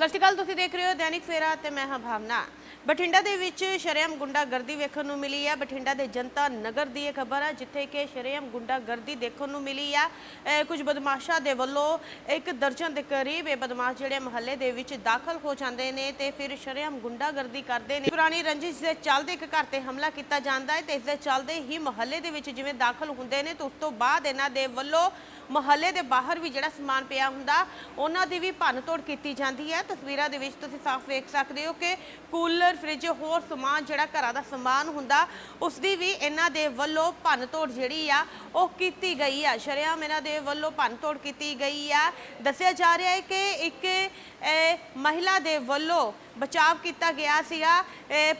ਸਤਿ ਸ਼੍ਰੀ ਅਕਾਲ ਤੁਸੀਂ ਦੇਖ ਰਹੇ ਹੋ ਦੈਨਿਕ ਫੇਰਾ ਤੇ ਮੈਂ ਹਾਂ ਭਾਵਨਾ। ਬਠਿੰਡਾ ਦੇ ਵਿੱਚ ਸ਼ਰੇਆਮ ਗੁੰਡਾਗਰਦੀ ਵੇਖਣ ਨੂੰ ਮਿਲੀ ਹੈ ਬਠਿੰਡਾ ਦੇ ਜਨਤਾ ਨਗਰ ਦੀ ਇਹ ਖਬਰ ਹੈ ਜਿੱਥੇ ਕਿ ਸ਼ਰੇਆਮ ਗੁੰਡਾਗਰਦੀ ਦੇਖਣ ਨੂੰ ਮਿਲੀ ਹੈ ਕੁਝ ਬਦਮਾਸ਼ਾਂ ਦੇ ਵੱਲੋਂ ਇੱਕ ਦਰਜਨ ਦੇ ਕਰੀਬ ਇਹ ਬਦਮਾਸ਼ ਜਿਹੜੇ ਮਹੱਲੇ ਦੇ ਵਿੱਚ ਦਾਖਲ ਹੋ ਜਾਂਦੇ ਨੇ ਤੇ ਫਿਰ ਸ਼ਰੇਆਮ ਗੁੰਡਾਗਰਦੀ ਕਰਦੇ ਨੇ। ਪੁਰਾਣੀ ਰੰਜਿਸ਼ ਦੇ ਚੱਲਦੇ ਇੱਕ ਘਰ ਤੇ ਹਮਲਾ ਕੀਤਾ ਜਾਂਦਾ ਹੈ ਤੇ ਇਸ ਦੇ ਚੱਲਦੇ ਹੀ ਮਹੱਲੇ ਦੇ ਵਿੱਚ ਜਿਵੇਂ ਦਾਖਲ ਹੁੰਦੇ ਨੇ ਤੇ ਉਸ ਤੋਂ ਬਾਅਦ ਇਹਨਾਂ ਦੇ ਵੱਲੋਂ ਮਹੱਲੇ ਦੇ ਬਾਹਰ ਵੀ ਜਿਹੜਾ ਸਮਾਨ ਪਿਆ ਹੁੰਦਾ, ਉਹਨਾਂ ਦੀ ਵੀ ਭੰਨ ਤੋੜ ਕੀਤੀ ਜਾਂਦੀ ਹੈ। ਤਸਵੀਰਾਂ ਦੇ ਵਿੱਚ ਤੁਸੀਂ ਸਾਫ਼ ਵੇਖ ਸਕਦੇ ਹੋ ਕਿ ਕੁੱਲ ਕੂਲਰ ਫ੍ਰਿਜ ਹੋਰ ਸਮਾਨ ਜਿਹੜਾ ਘਰਾਂ ਦਾ ਸਮਾਨ ਹੁੰਦਾ ਉਸ ਦੀ ਵੀ ਇਹਨਾਂ ਦੇ ਵੱਲੋਂ ਭੰਨ ਤੋੜ ਜਿਹੜੀ ਆ ਉਹ ਕੀਤੀ ਗਈ ਆ। ਸ਼ਰੇਆਮ ਇਹਨਾਂ ਦੇ ਵੱਲੋਂ ਭੰਨ ਤੋੜ ਕੀਤੀ ਗਈ ਆ। ਦੱਸਿਆ ਜਾ ਰਿਹਾ ਹੈ ਕਿ ਇੱਕ ਅਹ, ਮਹਿਲਾ ਦੇ ਵੱਲੋਂ ਬਚਾਅ ਕੀਤਾ ਗਿਆ ਸੀਗਾ।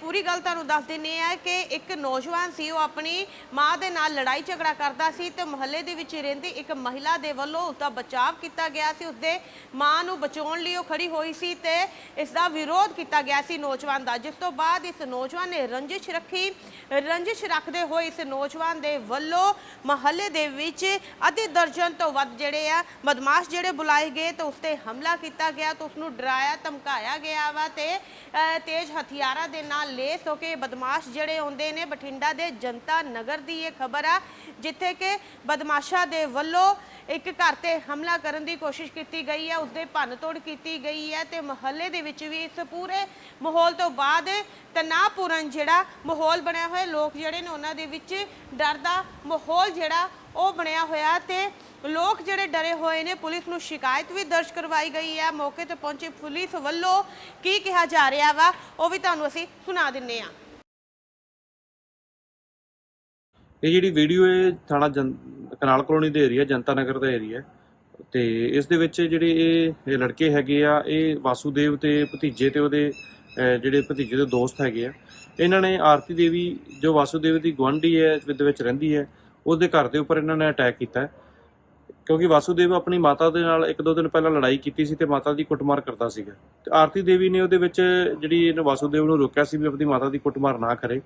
ਪੂਰੀ ਗੱਲ ਤੁਹਾਨੂੰ ਦੱਸ ਦਿੰਨੇ ਆ ਕਿ ਇੱਕ ਨੌਜਵਾਨ ਸੀ, ਉਹ ਆਪਣੀ ਮਾਂ ਦੇ ਨਾਲ ਲੜਾਈ ਝਗੜਾ ਕਰਦਾ ਸੀ ਤੇ ਮੁਹੱਲੇ ਦੇ ਵਿੱਚ ਰਹਿੰਦੀ ਇੱਕ ਮਹਿਲਾ ਦੇ ਵੱਲੋਂ ਉਸ ਦਾ ਬਚਾਵ ਕੀਤਾ ਗਿਆ ਸੀ। ਉਸਦੇ ਮਾਂ ਨੂੰ ਬਚਾਉਣ ਲਈ ਉਹ ਖੜੀ ਹੋਈ ਸੀ ਤੇ ਇਸ ਦਾ ਵਿਰੋਧ ਕੀਤਾ ਗਿਆ ਸੀ ਨੌਜਵਾਨ ਦਾ। ਜਿਸ ਤੋਂ ਬਾਅਦ ਇਸ ਨੌਜਵਾਨ ਨੇ ਰੰਜਿਸ਼ ਰੱਖੀ। ਰੰਜਿਸ਼ ਰੱਖਦੇ ਹੋਏ ਇਸ ਨੌਜਵਾਨ ਦੇ ਵੱਲੋਂ ਮਹੱਲੇ ਦੇ ਵਿੱਚ ਅੱਧੀ ਦਰਜਨ ਤੋਂ ਵੱਧ ਜਿਹੜੇ ਆ ਬਦਮਾਸ਼ ਜਿਹੜੇ ਬੁਲਾਏ ਗਏ ਤੇ ਉਸ ਤੇ ਹਮਲਾ ਕੀਤਾ ਗਿਆ ਤੇ ਉਸ ਨੂੰ ਡਰਾਇਆ, ਧਮਕਾਇਆ ਗਿਆ ਵਾ ਤੇ ਅਹ, ਤੇਜ਼ ਹਥਿਆਰਾਂ ਦੇ ਨਾਲ ਲੈਸ ਹੋ ਕੇ ਬਦਮਾਸ਼ ਜਿਹੜੇ ਆਉਂਦੇ ਨੇ ਬਠਿੰਡਾ ਦੇ ਜਨਤਾ ਨਗਰ ਦੀ ਇਹ ਖਬਰ ਆ ਜਿੱਥੇ ਕਿ ਬਦਮਾਸ਼ਾਂ ਦੇ ਵੱਲੋਂ ਇੱਕ ਘਰ ਤੇ ਹਮਲਾ ਕਰਨ ਦੀ ਕੋਸ਼ਿਸ਼ ਕੀਤੀ ਗਈ ਹੈ, ਉਸਦੇ ਭੰਨ ਤੋੜ ਕੀਤੀ ਗਈ ਹੈ ਤੇ ਮੁਹੱਲੇ ਦੇ ਵਿੱਚ ਵੀ ਇਸ ਪੂਰੇ ਮਾਹੌਲ ਤੋਂ ਬਾਅਦ ਤਣਾਅਪੂਰਨ ਜਿਹੜਾ ਮਾਹੌਲ ਬਣਿਆ ਹੋਇਆ, ਲੋਕ ਜਿਹੜੇ ਨੇ ਉਹਨਾਂ ਦੇ ਵਿੱਚ ਡਰ ਦਾ ਮਾਹੌਲ ਜਿਹੜਾ ਉਹ ਬਣਿਆ ਹੋਇਆ ਤੇ ਲੋਕ ਜਿਹੜੇ ਡਰੇ ਹੋਏ ਨੇ, ਪੁਲਿਸ ਨੂੰ ਸ਼ਿਕਾਇਤ ਵੀ ਦਰਜ ਕਰਵਾਈ ਗਈ ਹੈ। ਮੌਕੇ ਤੇ ਪਹੁੰਚੀ ਪੁਲਿਸ ਵੱਲੋਂ ਕੀ ਕਿਹਾ ਜਾ ਰਿਹਾ ਵਾ, ਉਹ ਵੀ ਤੁਹਾਨੂੰ ਅਸੀਂ ਸੁਣਾ ਦਿੰਨੇ ਆ ਇਹ ਜਿਹੜੀ ਵੀਡੀਓ ਹੈ ਥਾਣਾ ਕਨਾਲ ਕਲੋਨੀ ਦੇ ਏਰੀਆ, ਜਨਤਾ ਨਗਰ ਦਾ ਏਰੀਆ ਤੇ ਇਸ ਦੇ ਵਿੱਚ ਜਿਹੜੇ ਇਹ ਲੜਕੇ ਹੈਗੇ ਆ, ਇਹ ਵਾਸੂਦੇਵ ਤੇ ਭਤੀਜੇ ਤੇ ਉਹਦੇ ਜਿਹੜੇ ਭਤੀਜੇ ਦੇ ਦੋਸਤ ਹੈਗੇ ਆ। ਇਹਨਾਂ ਨੇ ਆਰਤੀ ਦੇਵੀ, ਜੋ ਵਾਸੂਦੇਵ ਦੀ ਗੁਆਂਢੀ ਹੈ ਦੇ ਵਿੱਚ ਰਹਿੰਦੀ ਹੈ, ਉਹਦੇ ਘਰ ਦੇ ਉੱਪਰ ਇਹਨਾਂ ਨੇ ਅਟੈਕ ਕੀਤਾ ਕਿਉਂਕਿ ਵਾਸੂਦੇਵ ਆਪਣੀ ਮਾਤਾ ਦੇ ਨਾਲ ਇੱਕ ਦੋ ਦਿਨ ਪਹਿਲਾਂ ਲੜਾਈ ਕੀਤੀ ਸੀ ਤੇ ਮਾਤਾ ਦੀ ਕੁੱਟਮਾਰ ਕਰਦਾ ਸੀਗਾ। ਤੇ ਆਰਤੀ ਦੇਵੀ ਨੇ ਉਹਦੇ ਵਿੱਚ ਜਿਹੜੀ ਇਹਨੇ ਵਾਸੂਦੇਵ ਨੂੰ ਰੋਕਿਆ ਸੀ ਵੀ ਆਪਣੀ ਮਾਤਾ ਦੀ ਕੁੱਟਮਾਰ ਨਾ ਕਰੇ।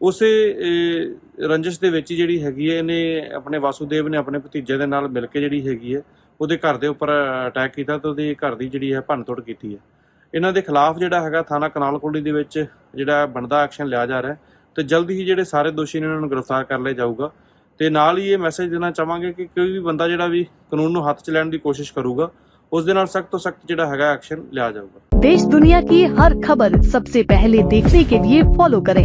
ਉਸੇ ਅਹ, ਰੰਜਿਸ਼ ਦੇ ਵਿੱਚ ਹੀ ਜਿਹੜੀ ਹੈਗੀ ਹੈ ਇਹਨੇ ਆਪਣੇ ਵਾਸੂਦੇਵ ਨੇ ਆਪਣੇ ਭਤੀਜੇ ਦੇ ਨਾਲ ਮਿਲ ਕੇ ਜਿਹੜੀ ਹੈਗੀ ਹੈ ਉਹਦੇ ਘਰ ਦੇ ਉੱਪਰ ਅਟੈਕ ਕੀਤਾ ਤੇ ਉਹਦੇ ਘਰ ਦੀ ਜਿਹੜੀ ਹੈ ਭੰਨਤੋੜ ਕੀਤੀ ਹੈ ਇਹਨਾਂ ਦੇ ਖਿਲਾਫ ਜਿਹੜਾ ਹੈਗਾ ਥਾਣਾ ਕਨਾਲ ਕੋਲੀ ਦੇ ਵਿੱਚ ਜਿਹੜਾ ਬਣਦਾ ਐਕਸ਼ਨ ਲਿਆ ਜਾ ਰਿਹਾ ਹੈ ਤੇ ਜਲਦੀ ਹੀ ਜਿਹੜੇ ਸਾਰੇ ਦੋਸ਼ੀ ਨੇ ਇਹਨਾਂ ਨੂੰ ਗ੍ਰਿਫਤਾਰ ਕਰ ਲਿਆ ਜਾਊਗਾ ਤੇ ਨਾਲ ਹੀ ਇਹ ਮੈਸੇਜ ਦੇਣਾ ਚਾਹਾਂਗੇ ਕਿ ਕੋਈ ਵੀ ਬੰਦਾ ਜਿਹੜਾ ਵੀ ਕਾਨੂੰਨ ਨੂੰ ਹੱਥ 'ਚ ਲੈਣ ਦੀ ਕੋਸ਼ਿਸ਼ ਕਰੂਗਾ ਉਸ ਦੇ ਨਾਲ ਸਖਤ ਤੋਂ ਸਖਤ ਜਿਹੜਾ ਹੈਗਾ ਐਕਸ਼ਨ ਲਿਆ ਜਾਊਗਾ देश दुनिया की हर खबर सबसे पहले देखने के लिए फॉलो करें